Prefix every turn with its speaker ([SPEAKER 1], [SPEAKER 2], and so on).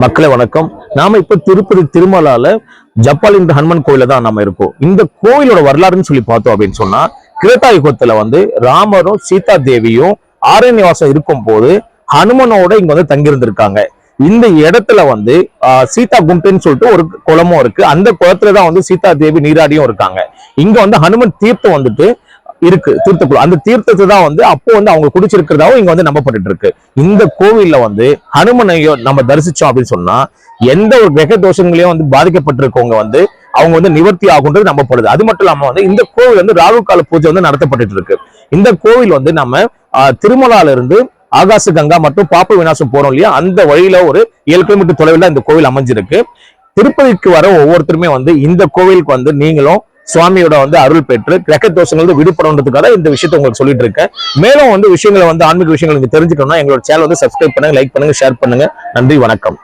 [SPEAKER 1] மக்களை வணக்கம். நாம இப்ப திருப்பதி திருமலால ஜப்பால் இந்த ஹனுமன் கோயில தான் நம்ம இருக்கோம். இந்த கோயிலோட வரலாறுன்னு சொல்லி பார்த்தோம் அப்படின்னு சொன்னா கிரேட்டா யுகத்துல வந்து ராமரும் சீதா தேவியும் ஆரண்யவாசம் இருக்கும் போது ஹனுமனோட இங்க வந்து தங்கியிருந்திருக்காங்க. இந்த இடத்துல வந்து ஆஹ், சீதா கும்டன்னு சொல்லிட்டு ஒரு குளமும் இருக்கு. அந்த குளத்துல தான் வந்து சீதா தேவி நீராடியும் இருக்காங்க. இங்க வந்து ஹனுமன் தீர்த்தம் வந்துட்டு இருக்கு தீர்த்தக்குழு அந்த தீர்த்தத்தை தான் வந்து அப்போ வந்து அவங்க குடிச்சிருக்கிறதாவும் இங்க வந்து நம்பப்பட்டு இருக்கு இந்த கோவில்ல வந்து ஹனுமனையோ நம்ம தரிசிச்சோம் அப்படின்னு சொன்னா எந்த ஒரு கிரக தோஷங்களையும் வந்து பாதிக்கப்பட்டிருக்கவங்க வந்து அவங்க வந்து நிவர்த்தி ஆகுன்றது நம்பப்படுது. அது மட்டும் இல்லாம வந்து இந்த கோவில் வந்து ராகு கால பூஜை வந்து நடத்தப்பட்டு இருக்கு இந்த கோவில் வந்து நம்ம திருமலால இருந்து ஆகாச கங்கா மற்றும் பாப்ப விநாசம் போறோம் இல்லையா? அந்த வழியில ஒரு ஏழு கிலோமீட்டர் தொலைவில் இந்த கோவில் அமைஞ்சிருக்கு. திருப்பதிக்கு வர ஒவ்வொருத்தருமே வந்து இந்த கோவிலுக்கு வந்து நீங்களும் சுவாமியோட வந்து அருள் பெற்று கிரக தோஷங்கள் வந்து விடுபடணுன்றதுக்காக இந்த விஷயத்தை உங்களுக்கு சொல்லிட்டு இருக்கேன். மேலும் வந்து விஷயங்களை வந்து ஆன்மீக விஷயங்கள் நீங்க தெரிஞ்சுக்கணும்னா எங்களோட சேனல் வந்து சப்ஸ்கிரைப் பண்ணுங்க லைக் பண்ணுங்க ஷேர் பண்ணுங்க. நன்றி வணக்கம்.